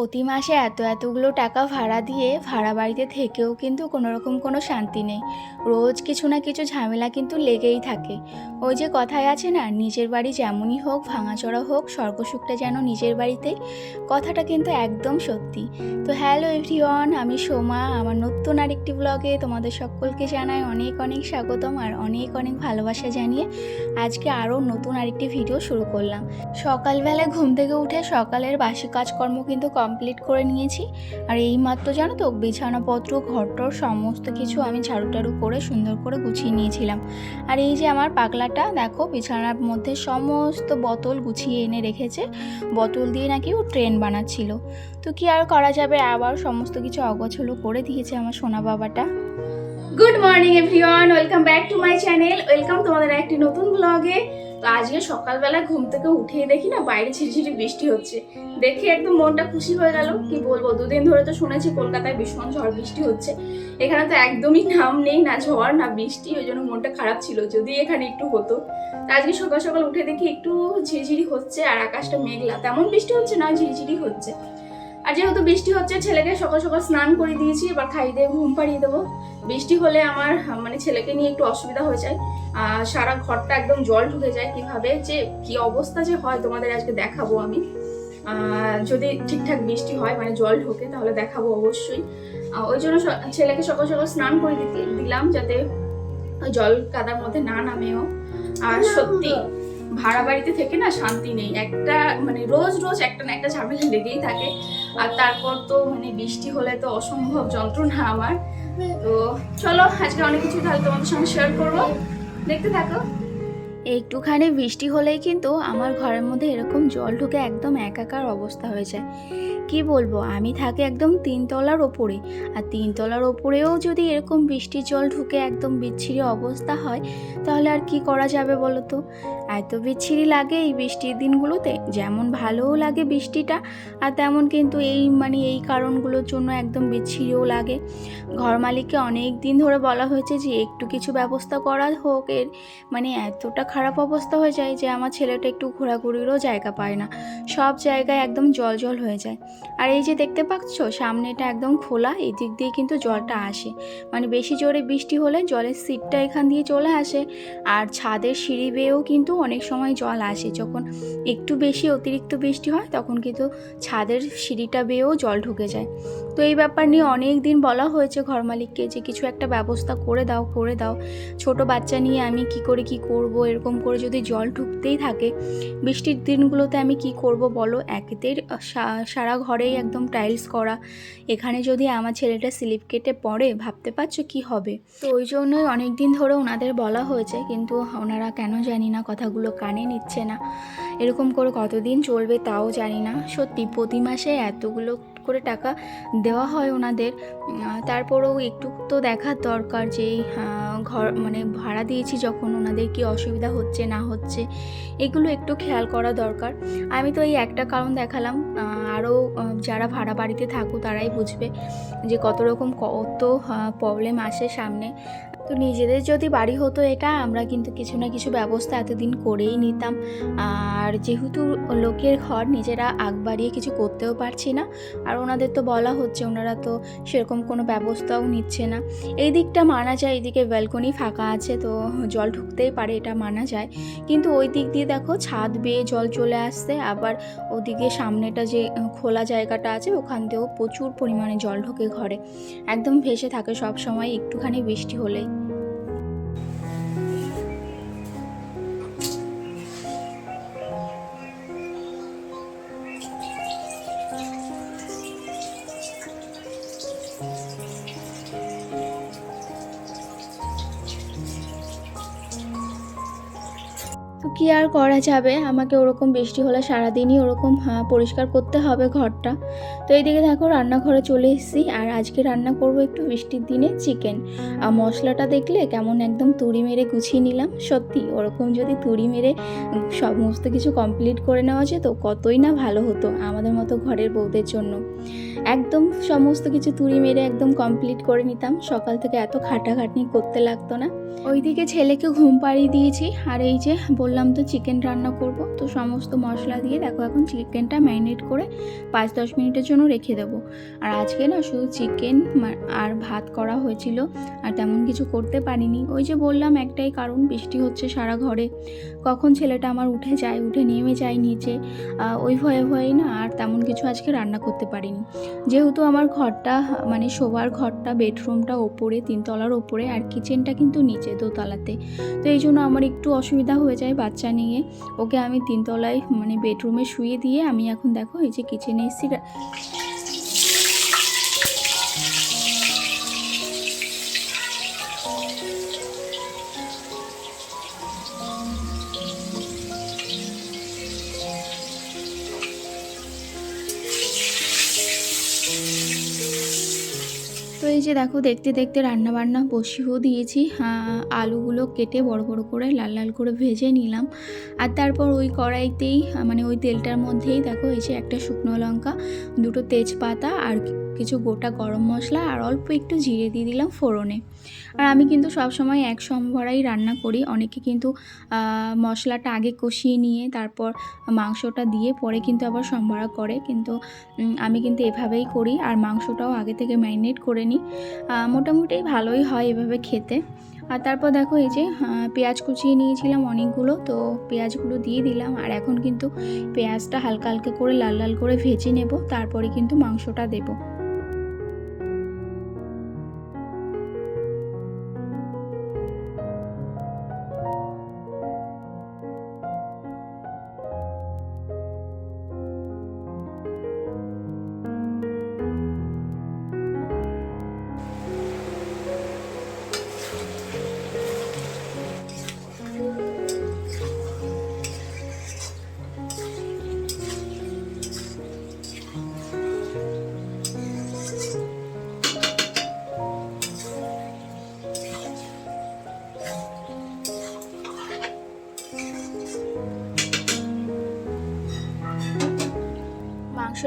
প্রতি মাসে এত এতগুলো টাকা ভাড়া দিয়ে ভাড়া বাড়িতে থেকেও কিন্তু কোনো রকম কোনো শান্তি নেই। রোজ কিছু না কিছু ঝামেলা কিন্তু লেগেই থাকে। ওই যে কথায় আছে না, নিজের বাড়ি যেমনই হোক ভাঙাচড়া হোক, স্বর্গসুখটা যেন নিজের বাড়িতে, কথাটা কিন্তু একদম সত্যি। তো হ্যালো এভরিওয়ান, আমি সোমা, আমার নতুন আরেকটি ব্লগে তোমাদের সকলকে জানাই অনেক অনেক স্বাগতম আর অনেক অনেক ভালোবাসা জানিয়ে আজকে আরও নতুন আরেকটি ভিডিও শুরু করলাম। সকালবেলায় ঘুম থেকে উঠে সকালের বাসি কাজকর্ম কিন্তু কমপ্লিট করে নিয়েছি। আর এই মাত্র জানো তো, বিছানাপত্র, ঘরটর সমস্ত কিছু আমি ঝাড়ু টাড়ু করে সুন্দর করে গুছিয়ে নিয়েছিলাম। আর এই যে আমার পাগলাটা, দেখো বিছানার মধ্যে সমস্ত বোতল গুছিয়ে এনে রেখেছে। বোতল দিয়ে নাকি ও ট্রেন বানাচ্ছিল। তো কি আর করা যাবে? আবার সমস্ত কিছু অগোছলো করে দিয়েছে আমার সোনা বাবাটা good morning everyone welcome back to my channel welcome তোমাদের একটি নতুন ব্লগে তো আজকে সকালবেলা ঘুম থেকে উঠেই দেখি না বাইরে ঝিরঝিরি বৃষ্টি হচ্ছে। দেখে একদম মনটা খুশি হয়ে গেল। কি বলব, দুদিন ধরে তো শুনেছি কলকাতায় ভীষণ ঝড় বৃষ্টি হচ্ছে। এখানে তো একদমই নাম নেই, না ঝড়, না বৃষ্টি, ওই জন্য মনটা খারাপ ছিল। যদি এখানে একটু হতো। তা আজকে সকাল সকাল উঠে দেখি একটু ঝিরঝিরি হচ্ছে আর আকাশটা মেঘলা। তেমন বৃষ্টি হচ্ছে না, ঝিরঝিরি হচ্ছে। আর যেহেতু বৃষ্টি হচ্ছে, ছেলেকে সকাল সকাল স্নান করে দিয়েছি, এবার খাইয়ে দিয়ে ঘুম পাড়িয়ে দেবো। বৃষ্টি হলে আমার মানে ছেলেকে নিয়ে একটু অসুবিধা হয়ে যায়। সারা ঘরটা একদম জল ঢুকে যায় কীভাবে যে, কি অবস্থা যে হয় তোমাদের আজকে দেখাবো আমি। যদি ঠিকঠাক বৃষ্টি হয় মানে জল ঢোকে, তাহলে দেখাবো অবশ্যই। ওই জন্য ছেলেকে সকাল সকাল স্নান করে দিতে, দিলাম যাতে জল কাদার মধ্যে না নামেও। আর সত্যি ভাড়া বাড়িতে থেকে না শান্তি নেই। একটা মানে রোজ রোজ একটা না একটা ঝামেলা লেগেই থাকে। আর তারপর তো মানে বৃষ্টি হলে তো অসম্ভব যন্ত্রণা আমার। তো চলো, আজকে অনেক কিছু তাহলে তোমাদের সঙ্গে শেয়ার করব। দেখতে থাকো। একটুখানি বৃষ্টি হলেই কিন্তু আমার ঘরের মধ্যে এরকম জল ঢুকে একদম একাকার অবস্থা হয়ে যায়। কি বলব? আমি থাকি একদম তিনতলার ওপরে। আর তিনতলার ওপরেও যদি এরকম বৃষ্টির জল ঢুকে একদম বিচ্ছিরি অবস্থা হয়, তাহলে আর কি করা যাবে বলো তো এত বিচ্ছিরি লাগে এই বৃষ্টির দিনগুলোতে। যেমন ভালোও লাগে বৃষ্টিটা, আর তেমন কিন্তু এই মানে এই কারণগুলোর জন্য একদম বিচ্ছিরিও লাগে। ঘর মালিককে অনেক দিন ধরে বলা হয়েছে যে, একটু কিছু ব্যবস্থা করা হোক। এর মানে এতটা খারাপ অবস্থা হয়ে যায় যে আমার ছেলেটা একটু ঘোরাঘুরিরও জায়গা পায় না। সব জায়গায় একদম জল জল হয়ে যায়। আর এই যে দেখতে পাচ্ছ, সামনেটা একদম খোলা এই দিক দিয়ে কিন্তু জলটা আসে। মানে বেশি জোরে বৃষ্টি হলে জলের সিটটা এখান দিয়ে চলে আসে। আর ছাদের সিঁড়ি বেয়েও কিন্তু অনেক সময় জল আসে। যখন একটু বেশি অতিরিক্ত বৃষ্টি হয়, তখন কিন্তু ছাদের সিঁড়িটা বেয়েও জল ঢুকে যায়। তো এই ব্যাপার নিয়ে অনেক দিন বলা হয়েছে ঘর মালিককে যে কিছু একটা ব্যবস্থা করে দাও করে দাও। ছোট বাচ্চা নিয়ে আমি কি করে কি করব এরকম করে যদি জল ঢুকতেই থাকে, বৃষ্টির দিনগুলোতে আমি কি করব বলো? একেতেই সা- সারা ঘরেই একদম টাইলস করা। এখানে যদি আমার ছেলেটা স্লিপ কেটে পড়ে, ভাবতে পারছ কি হবে? তো ওই জন্যই অনেক দিন ধরে ওনাদের বলা হয়েছে, কিন্তু ওনারা কেন জানি না কথাগুলো কানে নিচ্ছে না। এরকম করে কতদিন চলবে তাও জানি না। সত্যি প্রতি মাসে এতগুলো করে টাকা দেওয়া হয় ওনাদের। তারপরেও একটু তো দেখার দরকার যে ঘর মানে ভাড়া দিয়েছি যখন ওনাদের কি অসুবিধা হচ্ছে, না হচ্ছে, এগুলো একটু খেয়াল করা দরকার। আমি তো এই একটা কারণ দেখালাম আরও যারা ভাড়া বাড়িতে থাকো তারাই বুঝবে যে কত রকম কত প্রবলেম আসে সামনে। তো নিজেদের যদি বাড়ি হতো এটা, আমরা কিন্তু কিছু না কিছু ব্যবস্থা এতদিন করেই নিতাম। আর যেহেতু লোকের ঘর, নিজেরা আগ বাড়িয়ে কিছু করতেও পারছি না। আর ওনাদের তো বলা হচ্ছে, ওনারা তো সেরকম কোনো ব্যবস্থাও নিচ্ছে না। এই দিকটা মানা যায় এদিকে ব্যালকনি ফাঁকা আছে, তো জল ঢুকতেই পারে, এটা মানা যায়। কিন্তু ওই দিক দিয়ে দেখো, ছাদ বেয়ে জল চলে আসছে, আবার ওদিকে সামনেটা যে খোলা জায়গাটা আছে, ওখান থেকেও প্রচুর পরিমাণে জল ঢোকে ঘরে। একদম ভেসে থাকে সব সময় একটুখানি বৃষ্টি হলেই। কি আর করা যাবে? আমাকে ওরকম বৃষ্টি হলে সারাদিনই ওরকম পরিষ্কার করতে হবে ঘরটা। তো এইদিকে দেখো রান্নাঘরে চলে এসেছি। আর আজকে রান্না করব একটু বৃষ্টির দিনে চিকেন। আর মশলাটা দেখলে কেমন একদম তুড়ি মেরে গুছিয়ে নিলাম। সত্যি, ওরকম যদি তুড়ি মেরে সমস্ত কিছু কমপ্লিট করে নেওয়া যেত, কতই না ভালো হতো আমাদের মতো ঘরের বউদের জন্য। একদম সমস্ত কিছু তুড়ি মেরে একদম কমপ্লিট করে নিতাম। সকাল থেকে এত খাটাখাটনি করতে লাগতো না। ওইদিকে ছেলেকে ঘুম পাড়িয়ে দিয়েছি, আর এই যে বললাম তো চিকেন রান্না করব। তো সমস্ত মশলা দিয়ে দেখো এখন চিকেনটা ম্যারিনেট করে পাঁচ দশ মিনিটের জন্য রেখে দেবো। আর আজকে না শুধু চিকেন আর ভাত করা হয়েছিল, আর তেমন কিছু করতে পারিনি। ওই যে বললাম একটাই কারণ, বৃষ্টি হচ্ছে সারা ঘরে। কখন ছেলেটা আমার উঠে যায়, উঠে নেমে যায় নিচে ওই ভয়ে ভয়ে না আর তেমন কিছু আজকে রান্না করতে পারিনি। যেহেতু আমার ঘরটা মানে শোবার ঘরটা বেডরুমটা ওপরে, তিনতলার ওপরে, আর কিচেনটা কিন্তু নিচে দোতলাতে তো এই জন্য আমার একটু অসুবিধা হয়ে যায় বাচ্চা নিয়ে। ওকে আমি তিনতলায় মানে বেডরুমে শুয়ে দিয়ে আমি এখন দেখো এই যে কিচেনে এসেছি। এই যে দেখো, দেখতে দেখতে রান্না বান্না বসিয়েও দিয়েছি। আলুগুলো কেটে বড় বড় করে লাল লাল করে ভেজে নিলাম। আর তারপর ওই কড়াইতেই মানে ওই তেলটার মধ্যেই দেখো এই যে একটা শুকনো লঙ্কা, দুটো তেজপাতা আর কিছু গোটা গরম মশলা আর অল্প একটু জিরে দিয়ে দিলাম ফোড়নে। আর আমি কিন্তু সবসময় এক সম্ভরাই রান্না করি, অনেকে কিন্তু মশলাটা আগে কষিয়ে নিয়ে তারপর মাংসটা দিয়ে পরে কিন্তু আবার সম্ভরা করে। কিন্তু আমি কিন্তু এভাবেই করি আর মাংসটাও আগে থেকে ম্যারিনেট করে নিই। মোটামুটি ভালোই হয় এভাবে খেতে। আর তারপর দেখো এই যে পেঁয়াজ কুচিয়ে নিয়েছিলাম অনেকগুলো, তো পেঁয়াজগুলো দিয়ে দিলাম। আর এখন কিন্তু পেঁয়াজটা হালকা হালকা করে লাল লাল করে ভেজে নেব, তারপরে কিন্তু মাংসটা দেবো।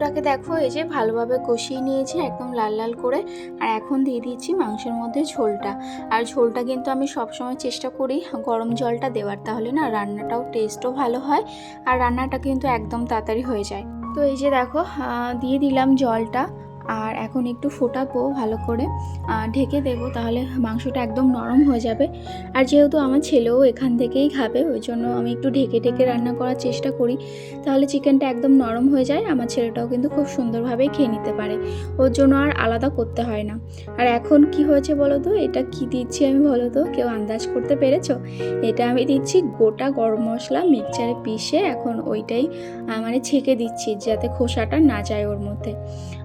মাংসটাকে দেখো, এই যে ভালোভাবে কষিয়ে নিয়েছি একদম লাল লাল করে। আর এখন দিয়ে দিচ্ছি মাংসের মধ্যে ঝোলটা। আর ঝোলটা কিন্তু আমি সবসময় চেষ্টা করি গরম জলটা দেওয়ার, তাহলে না রান্নাটাও টেস্টও ভালো হয় আর রান্নাটা কিন্তু একদম তাড়াতাড়ি হয়ে যায়। তো এই যে দেখো দিয়ে দিলাম জলটা। আর এখন একটু ফোটাবো ভালো করে। ঢেকে দেবো, তাহলে মাংসটা একদম নরম হয়ে যাবে। আর যেহেতু আমার ছেলেও এখান থেকেই খাবে, ওই জন্য আমি একটু ঢেকে ঢেকে রান্না করার চেষ্টা করি। তাহলে চিকেনটা একদম নরম হয়ে যায়, আমার ছেলেটাও কিন্তু খুব সুন্দরভাবে খেয়ে নিতে পারে। ওর জন্য আর আলাদা করতে হয় না। আর এখন কি হয়েছে বলো তো? এটা কি দিচ্ছি আমি বলো তো? কেউ আন্দাজ করতে পেরেছ? এটা আমি দিচ্ছি গোটা গরম মশলা মিক্সচারে পিষে, এখন ওইটাই মানে ছেঁকে দিচ্ছি, যাতে খোসাটা না যায় ওর মধ্যে।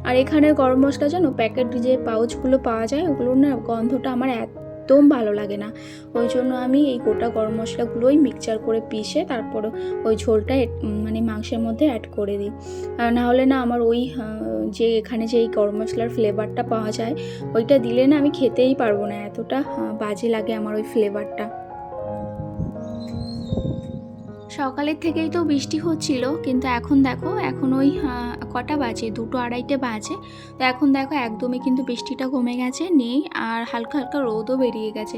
আর এখানের গরম মশলা জানো, প্যাকেট যে পাউচগুলো পাওয়া যায়, ওগুলোর না গন্ধটা আমার একদম ভালো লাগে না। ওই জন্য আমি এই গোটা গরম মশলাগুলোই মিক্সচার করে পিষে তারপর ওই ঝোলটা মানে মাংসের মধ্যে অ্যাড করে দিই। আর না হলে না আমার ওই যে এখানে যে এই গরম মশলার ফ্লেভারটা পাওয়া যায়, ওইটা দিলে না আমি খেতেই পারব না, এতটা বাজে লাগে আমার ওই ফ্লেভারটা সকালের থেকেই তো বৃষ্টি হচ্ছিল, কিন্তু এখন দেখো, এখন ওই কটা বাজে? দুটো আড়াইটে বাজে। তো এখন দেখো একদমই কিন্তু বৃষ্টিটা কমে গেছে, নেই, আর হালকা হালকা রোদও বেরিয়ে গেছে।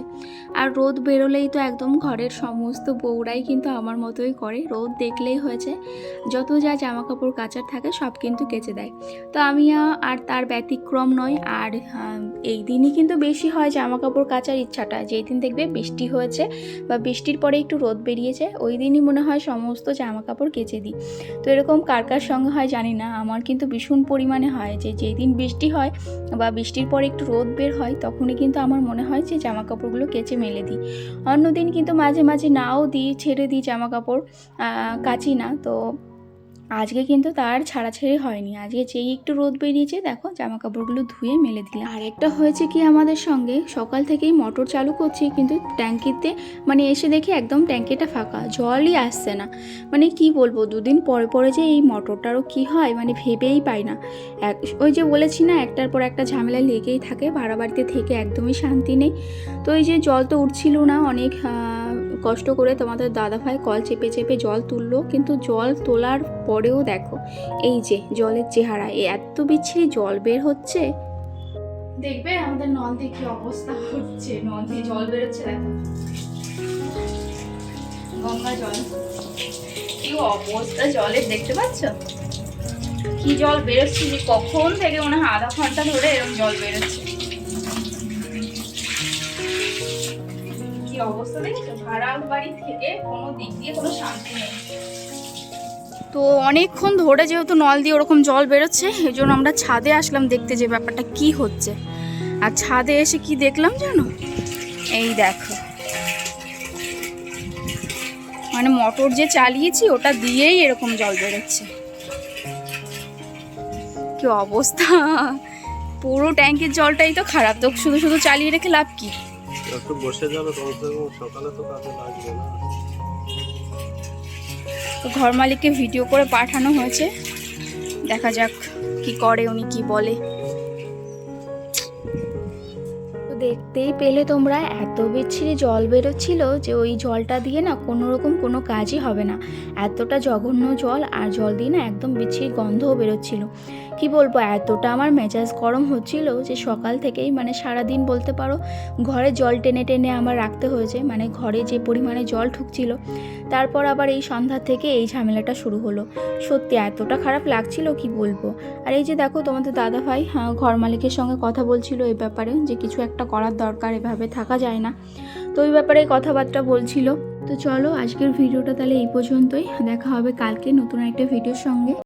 আর রোদ বেরোলেই তো একদম ঘরের সমস্ত বউরাই কিন্তু আমার মতোই করে। রোদ দেখলেই হয়েছে, যত যা জামা কাপড় কাচার থাকে সব কিন্তু কেচে দেয়। তো আমি আর তার ব্যতিক্রম নয়, আর এই দিনই কিন্তু বেশি হয় জামা কাপড় কাচার ইচ্ছাটা। যেই দিন দেখবে বৃষ্টি হয়েছে বা বৃষ্টির পরে একটু রোদ বেরিয়েছে, ওই দিনই মনে হয় সমস্ত জামা কাপড় কেচে দিই। তো এরকম কার কার সঙ্গে হয় জানি না, আমার কিন্তু ভীষণ পরিমাণে হয় যে যেই দিন বৃষ্টি হয় বা বৃষ্টির পর একটু রোদ বের হয় তখনই কিন্তু আমার মনে হয় যে জামা কাপড়গুলো কেচে মেলে দিই। অন্যদিন কিন্তু মাঝে মাঝে নাও দিই, ছেড়ে দিই জামা কাপড় কাচি না। তো আজকে কিন্তু তার ছাড়াছাড়ি হয়নি। আজকে যেই একটু রোদ বেরিয়েছে, দেখো জামা কাপড়গুলো ধুয়ে মেলে দিলাম। আর একটা হয়েছে কি আমাদের সঙ্গে, সকাল থেকেই মোটর চালু করছি, কিন্তু ট্যাঙ্কিতে মানে এসে দেখি একদম ট্যাঙ্কিটা ফাঁকা, জলই আসছে না। মানে কি বলব, দুদিন পরে পরে যে এই মোটরটারও কি হয় মানে ভেবেই পাই না। এক, ওই যে বলেছি না, একটার পর একটা ঝামেলা লেগেই থাকে ভাড়া বাড়িতে থেকে একদমই শান্তি নেই। তো এই যে জল তো উঠছিল না অনেক কষ্ট করে তোমাদের দাদাভাই কল চেপে চেপে জল তুললো, কিন্তু জল তোলার পরেও দেখো, এই যে জলের চেহারা এত বিচ্ছিরি জল বের হচ্ছে। দেখবে আমাদের নল দিয়ে কি অবস্থা হচ্ছে, নল দিয়ে জল বেরোচ্ছে, দেখো। গঙ্গা জল। কি অবস্থা জলের দেখতে পাচ্ছ? কি জল বেরোচ্ছে, যে কখন থেকে মনে হয় আধা ঘণ্টা ধরে এরকম জল বেরোচ্ছে। অবস্থা দেখেছ? বাড়ি থেকে কোনো দিক দিয়ে কোনো শান্তি নেই। তো অনেকক্ষণ ধরে যেহেতু নল দিয়ে ওরকম জল বেরোচ্ছে, এই জন্য আমরা ছাদে আসলাম দেখতে যে ব্যাপারটা কি হচ্ছে। আর ছাদে এসে কি দেখলাম জানো? এই দেখো। মানে মোটর যে চালিয়েছি, ওটা দিয়েই এরকম জল বেরোচ্ছে। কি অবস্থা? পুরো ট্যাঙ্কের জলটাই তো খারাপ। তো শুধু শুধু চালিয়ে রেখে লাভ কি? একটু বসে যাবে কমসে কম সকালে তো কাজে লাগবে না। তো ঘর মালিককে ভিডিও করে পাঠানো হয়েছে। দেখা যাক কি করে উনি কি বলে। দেখতেই পেলে তোমরা এত বিচ্ছিরি জল বেরোচ্ছিল যে ওই জলটা দিয়ে না কোনো রকম কোনো কাজই হবে না। এতটা জঘন্য জল আর জল দিয়ে না একদম বিচ্ছিরি গন্ধও বেরোচ্ছিল। কি বলব, এতটা আমার মেজাজ গরম হচ্ছিল যে সকাল থেকেই মানে সারাদিন বলতে পারো ঘরে জল টেনে টেনে আমার রাখতে হয়েছে মানে ঘরে যে পরিমাণে জল ঢুকছিল। তারপর আবার এই সন্ধ্যা থেকে এই ঝামেলাটা শুরু হলো। সত্যি এতটা খারাপ লাগছিল কি বলব? আর এই যে দেখো তোমাদের দাদা ভাই হ্যাঁ ঘর মালিকের সঙ্গে কথা বলছিল এই ব্যাপারে যে কিছু একটা করার দরকার, এভাবে থাকা যায় না। তো ওই ব্যাপারে কথাবার্তা বলছিল। তো চলো আজকের ভিডিওটা তাহলে এই পর্যন্তই, দেখা হবে কালকে নতুন একটা ভিডিওর সঙ্গে।